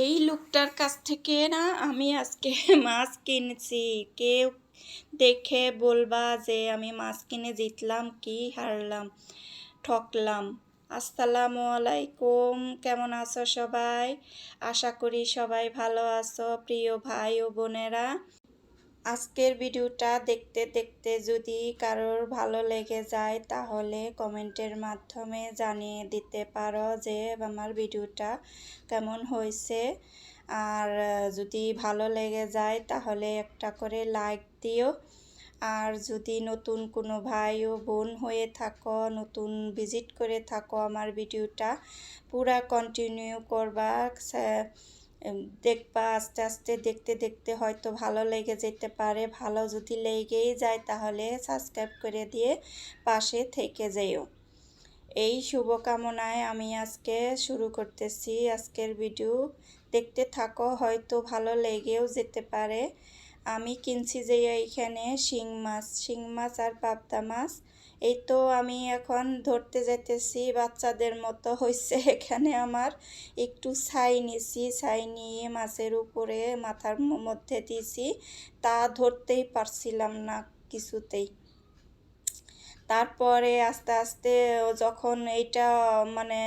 এই লোকটার কাছ থেকে না আমি আজকে মাছ কিনছি। কেউ দেখে বলবা যে আমি মাছ কিনে জিতলাম, কি হারলাম, ঠকলাম। আসসালামু আলাইকুম, কেমন আছো সবাই? আশা করি সবাই ভালো আছো, প্রিয় ভাই ও বোনেরা। আজকের ভিডিওটা দেখতে দেখতে যদি কারোর ভালো লেগে যায়, তাহলে কমেন্টের মাধ্যমে জানিয়ে দিতে পারো যে আমার ভিডিওটা কেমন হয়েছে। আর যদি ভালো লেগে যায়, তাহলে একটা করে লাইক দিও। আর যদি নতুন কোনো ভাই ও বোন হয়ে থাকো, নতুন ভিজিট করে থাকো আমার ভিডিওটা, পুরা কন্টিনিউ করবা। দেখবা আস্তে আস্তে দেখতে দেখতে হয়তো ভালো লেগে যেতে পারে। ভালো যদি লেগেই যায় তাহলে সাবস্ক্রাইব করে দিয়ে পাশে থেকে যেও। এই শুভকামনায় আমি আজকে শুরু করতেছি আজকের ভিডিও দেখতে থাকো, হয়তো ভালো লেগেও যেতে পারে। আমি কিনছি যে এইখানে শিং মাছ। শিং মাছ আর পাবদা মাছ। এই তো আমি এখন ধরতে যেতেছি বাচ্চাদের মতো হয়েছে এখানে আমার। একটু ছাই নিছি, ছাই নিয়ে মাছের উপরে মাথার মধ্যে দিছি। তা ধরতেই পারছিলাম না কিছুতেই। তারপরে আস্তে আস্তে যখন এইটা মানে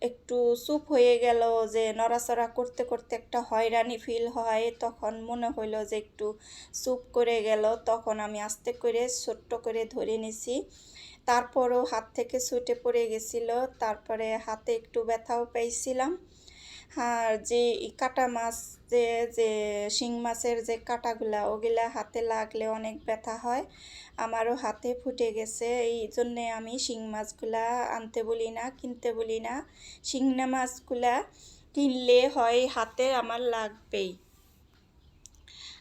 একটু চুপ হয়ে গেল যে নড়াচড়া করতে করতে একটা হয়রানি ফিল হয়। তখন মনে হইল যে একটু চুপ করে গেল। তখন আমি আস্তে করে ছোট্ট করে ধরে নিছি। তারপরও হাত থেকে ছুটে পড়ে গেছিল। তারপরে হাতে একটু ব্যথাও পেয়েছিলাম আর যে কাটা মাছ, যে যে শিং মাছের যে কাটাগুলা, ওগুলা হাতে লাগলে অনেক ব্যথা হয়। আমারও হাতে ফুটে গেছে। এই জন্যে আমি শিং মাছগুলা আনতে বলি না, কিনতে বলি না। শিংনা মাছগুলা কিনলে হয় হাতে আমার লাগবেই।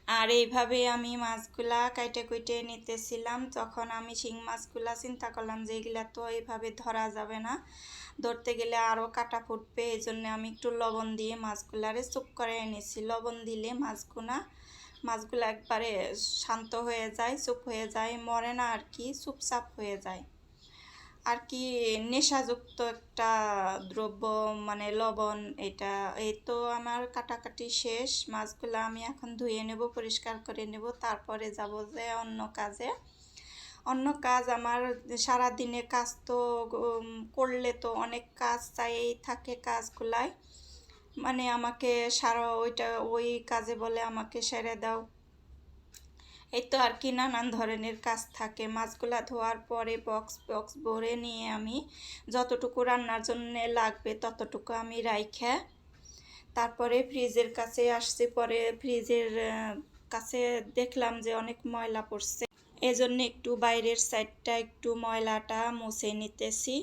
আর এইভাবে আমি মাছগুলা কাইটে কুইটে নিতেছিলাম। তখন আমি শিং মাছগুলা চিন্তা করলাম যে এগুলা তো এইভাবে ধরা যাবে না। ধরতে গেলে আরও কাটা ফুটবে এই জন্য আমি একটু লবণ দিয়ে মাছগুলারে চুপ করে এনেছি। লবণ দিলে মাছগুলা মাছগুলো একবারে শান্ত হয়ে যায়, চুপ হয়ে যায়, মরে না আর কি, চুপচাপ হয়ে যায়। আর কি নেশাযুক্ত একটা দ্রব্য মানে লবণ, এটা, এই তো আমার কাটাকাটি শেষ। মাছগুলো আমি এখন ধুয়ে নেব, পরিষ্কার করে নেব। তারপরে যাব যে অন্য কাজে। অন্য কাজ আমার সারা দিনে কাজ তো করলে তো অনেক কাজ চাই থাকে কাজগুলাই। মানে আমাকে সারা ওইটা, ওই কাজে বলে আমাকে সেরে দাও। এই তো আর কি নানান ধরনের কাজ থাকে। মাছগুলা ধোয়ার পরে বক্স বক্স ভরে নিয়ে আমি যতটুকু রান্নার জন্য লাগবে ততটুকু আমি রাইখা। তারপরে ফ্রিজের কাছে আসছে। পরে ফ্রিজের কাছে দেখলাম যে অনেক ময়লা পড়ছে। এজন্য একটু বাইরের সাইডটা একটু ময়লাটা মুছে নিতেছি।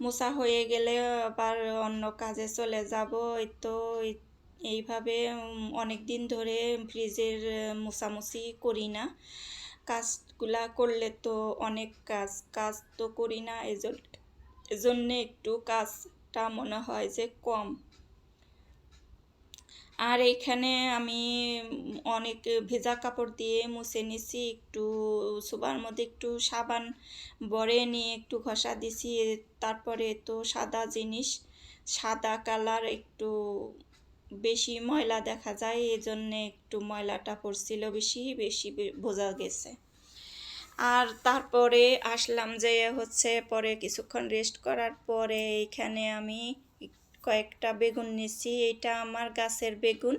মোছা হয়ে গেলে আবার অন্য কাজে চলে যাব। এই তো এইভাবে অনেক দিন ধরে ফ্রিজের মোছামুছি করি না। কাজগুলা করলে তো অনেক কাজ কাজ তো করি না। এজন্যে একটু কাজটা মনে হয় যে কম। আর এইখানে আমি অনেক ভেজা কাপড় দিয়ে মুছে নিছি, একটু সোবার মধ্যে একটু সাবান বরে নিয়ে একটু ঘষা দিছি। তারপরে তো সাদা জিনিস, সাদা কালার একটু বেশি ময়লা দেখা যায় এই জন্যে একটু ময়লাটা পড়ছিল বেশি বেশি বোঝা গেছে। আর তারপরে আসলাম যে হচ্ছে পরে কিছুক্ষণ রেস্ট করার পরে এখানে আমি কয়েকটা বেগুন নিছি। এটা আমার গাছের বেগুন।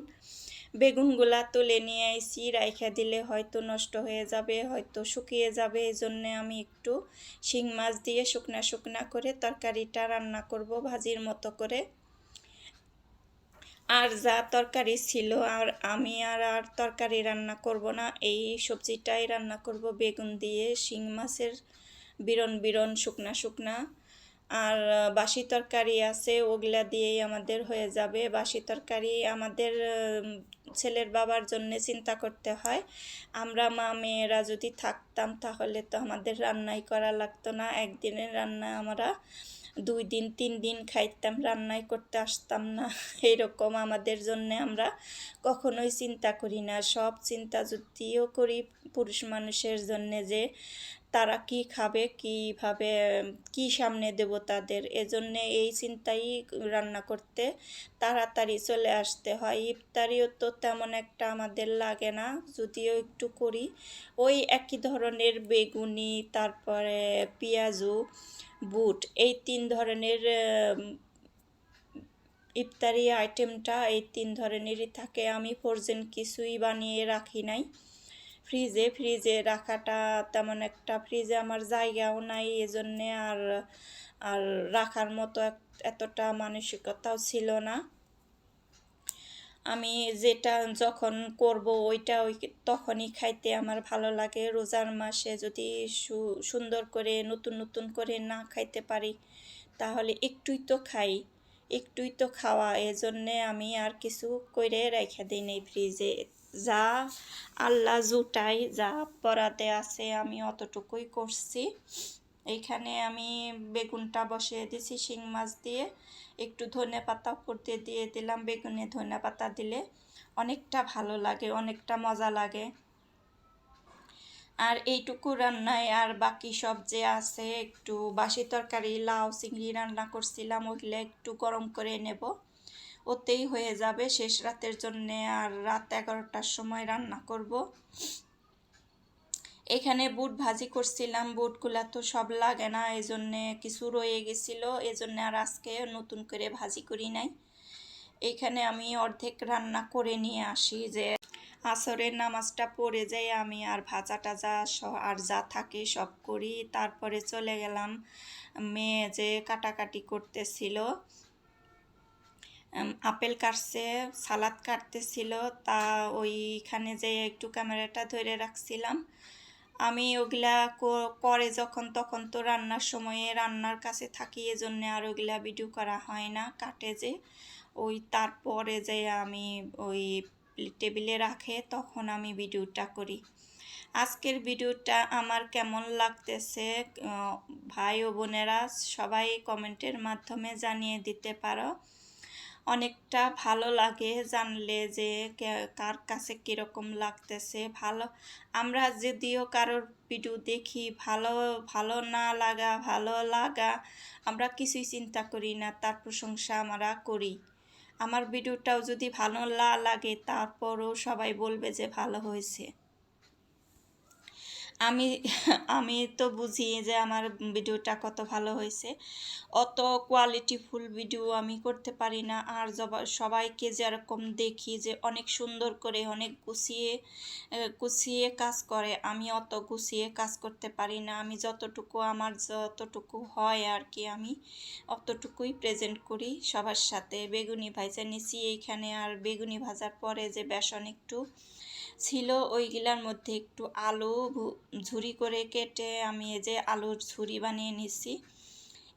বেগুনগুলা তুলে নিয়ে আইসি রাইখা দিলে হয়তো নষ্ট হয়ে যাবে, হয়তো শুকিয়ে যাবে। এই জন্যে আমি একটু শিং মাছ দিয়ে শুকনা শুকনা করে তরকারিটা রান্না করব ভাজির মতো করে। আর যা তরকারি ছিল আর আমি আর আর তরকারি রান্না করব না। এই সবজিটাই রান্না করব। বেগুন দিয়ে, শিং মাছের বিরন বিরন, শুকনা শুকনা। আর বাসি তরকারি আছে, ওগুলা দিয়েই আমাদের হয়ে যাবে। বাসি তরকারি আমাদের ছেলের বাবার জন্য চিন্তা করতে হয়। আমরা মা মেয়েরা যদি থাকতাম তাহলে তো আমাদের রান্নাই করা লাগতো না। একদিনের রান্না আমরা দুই দিন, তিন দিন খাইতাম, রান্নাই করতে আসতাম না। এরকম আমাদের জন্য আমরা কখনোই চিন্তা করি না। সব চিন্তা যদিও করি পুরুষ মানুষের জন্যে যে তারা কি খাবে, কীভাবে কি সামনে দেব তাদের? এজন্যে এই চিন্তাই রান্না করতে তাড়াতাড়ি চলে আসতে হয়। ইফতারিও তো তেমন একটা আমাদের লাগে না, যদিও একটু করি। ওই একই ধরনের বেগুনি, তারপরে পেঁয়াজু, বুট, এই তিন ধরনের ইফতারি আইটেমটা এই তিন ধরনেরই থাকে। আমি ফ্রোজেন কিছুই বানিয়ে রাখি নাই। ফ্রিজে ফ্রিজে রাখাটা তেমন একটা ফ্রিজে আমার জায়গাও নাই, এজন্যে আর আর রাখার মতো এতটা মানসিকতাও ছিল না। আমি যেটা যখন করব ওইটা ওই তখনই খাইতে আমার ভালো লাগে। রোজার মাসে যদি সুন্দর করে নতুন নতুন করে না খাইতে পারি, তাহলে একটুই তো খাই, একটুই তো খাওয়া, এজন্যে আমি আর কিছু করে রেখে দিই নেই ফ্রিজে। যা আল্লাহ জুটাই, যা পরাতে আছে আমি অতটুকুই করছি। এইখানে আমি বেগুনটা বসিয়ে দিছি শিং মাছ দিয়ে। একটু ধনে পাতা করতে দিয়ে দিলাম বেগুনে ধনে পাতা দিলে অনেকটা ভালো লাগে, অনেকটা মজা লাগে। আর এইটুকু রান্নায় আর বাকি সব যে আছে, একটু বাসি তরকারি, লাউ, চিংড়ি রান্না করছিলাম, ওইগুলো একটু গরম করে নেব। ওতেই হয়ে যাবে। শেষ রাতের জন্যে আর রাত এগারোটার সময় রান্না করব। এখানে বুট ভাজি করছিলাম। বুটগুলা তো সব লাগে না এই জন্যে কিছু রয়ে গেছিল। এই জন্যে আর আজকে নতুন করে ভাজি করি নাই। এখানে আমি অর্ধেক রান্না করে নিয়ে আসি যে আসরের নামাজটা পড়ে যাই আমি আর ভাজা টাজা আর যা থাকে সব করি। তারপরে চলে গেলাম মেয়ে যে কাটাকাটি করতেছিল। আপেল কাটছে, সালাদ কাটতেছিল, তা ওইখানে যে একটু ক্যামেরাটা ধরে রাখছিলাম। আমি ওগুলা করে যখন তখন তো রান্নার সময়ে রান্নার কাছে থাকি, এজন্য আর ওগুলা ভিডিও করা হয় না, কাটে যে। ওই তারপরে যে আমি ওই টেবিলে রাখে, তখন আমি ভিডিওটা করি। আজকের ভিডিওটা আমার কেমন লাগতেছে ভাই ও বোনেরা সবাই কমেন্টের মাধ্যমে জানিয়ে দিতে পারো। অনেকটা ভালো লাগে জানলে যে কার কাছে কীরকম লাগতেছে। ভালো, আমরা যদিও কারোর ভিডিও দেখি, ভালো ভালো না লাগা, ভালো লাগা, আমরা কিছুই চিন্তা করি না, তার প্রশংসা আমরা করি। আমার ভিডিওটাও যদি ভালো না লাগে, তারপরও সবাই বলবে যে ভালো হয়েছে। আমি আমি তো বুঝি যে আমার ভিডিওটা কত ভালো হয়েছে। অত কোয়ালিটিফুল ভিডিও আমি করতে পারি না। আর সবাইকে যেরকম দেখি যে অনেক সুন্দর করে, অনেক গুছিয়ে গুছিয়ে কাজ করে, আমি অত গুছিয়ে কাজ করতে পারি না। আমি যতটুকু আমার যতটুকু হয় আর কি, আমি অতটুকুই প্রেজেন্ট করি সবার সাথে। বেগুনি ভাজা নিছি এইখানে, আর বেগুনি ভাজার পরে যে বেসন একটু ছিল ওইগুলার মধ্যে একটু আলু ঝুরি করে কেটে আমি এই যে আলুর ঝুরি বানিয়ে নিছি।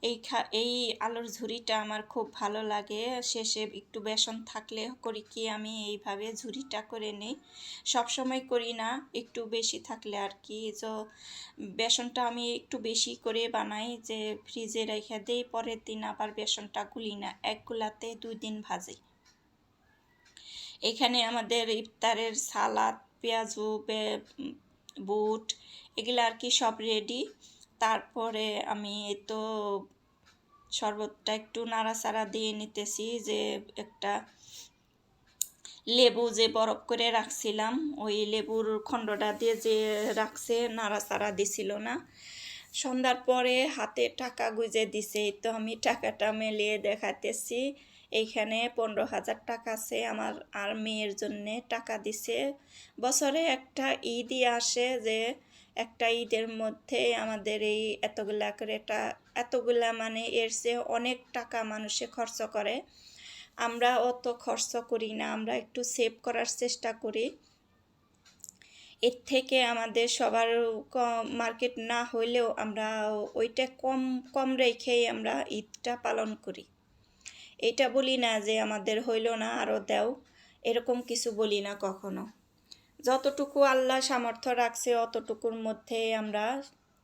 এই খা, এই আলুর ঝুরিটা আমার খুব ভালো লাগে। শেষে একটু বেসন থাকলে করি কি আমি এইভাবে ঝুরিটা করে নিই। সবসময় করি না, একটু বেশি থাকলে আর কি। তো বেসনটা আমি একটু বেশি করে বানাই যে ফ্রিজে রেখে দিই, পরের দিন আবার বেসনটা গুলি না, এক গুলাতে দুই দিন ভাজি। এখানে আমাদের ইফতারের সালাদ, পেঁয়াজু বুট, এগুলো আর কি সব রেডি তারপরে আমি তো শরবতটা একটু নাড়াচাড়া দিয়ে নিতেছি যে একটা লেবু যে বরফ করে রাখছিলাম, ওই লেবুর খণ্ডটা দিয়ে যে রাখছে, নাড়াচাড়া দিছিল না। সন্ধ্যার পরে হাতে টাকা গুজে দিছে তো আমি টাকাটা মেলিয়ে দেখাতেছি এইখানে পনেরো হাজার টাকা আছে, আমার আর মেয়ের জন্যে টাকা দিছে। বছরে একটা ঈদই আসে যে, একটা ঈদের মধ্যে আমাদের এই এতগুলা করে এতগুলা মানে এর চেয়ে অনেক টাকা মানুষে খরচ করে। আমরা অত খরচ করি না, আমরা একটু সেভ করার চেষ্টা করি। এর থেকে আমাদের সবার মার্কেট না হইলেও আমরা ওইটা কম কম রেখেই আমরা ঈদটা পালন করি। এটা বলি না যে আমাদের হইল না আরও দেও, এরকম কিছু বলি না কখনো। যতটুকু আল্লাহ সামর্থ্য রাখছে, অতটুকুর মধ্যে আমরা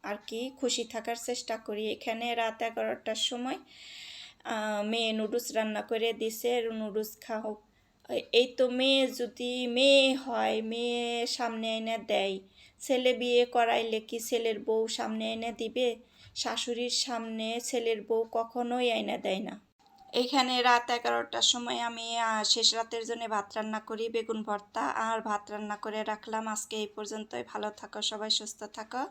আর কি খুশি থাকার চেষ্টা করি। এখানে রাত এগারোটার সময় মেয়ে নুডলস রান্না করে দিছে, নুডলস খাও এই- তো মেয়ে যদি মেয়ে হয়, মেয়ে সামনে এনে দেয়। ছেলে বিয়ে করাইলে কি ছেলের বউ সামনে এনে দিবে? শাশুড়ির সামনে ছেলের বউ কখনোই এনে দেয় না। এখানে রাত এগারোটার সময় আমি শেষ রাতের জন্য ভাত রান্না করি, বেগুন ভর্তা, আর ভাত রান্না করে রাখলাম। আজকে এই পর্যন্তই। ভালো থাকো, সবাই সুস্থ থাকো।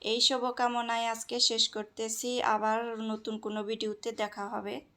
এই শুভকামনায় আজকে শেষ করতেছি। আবার নতুন কোনো ভিডিওতে দেখা হবে।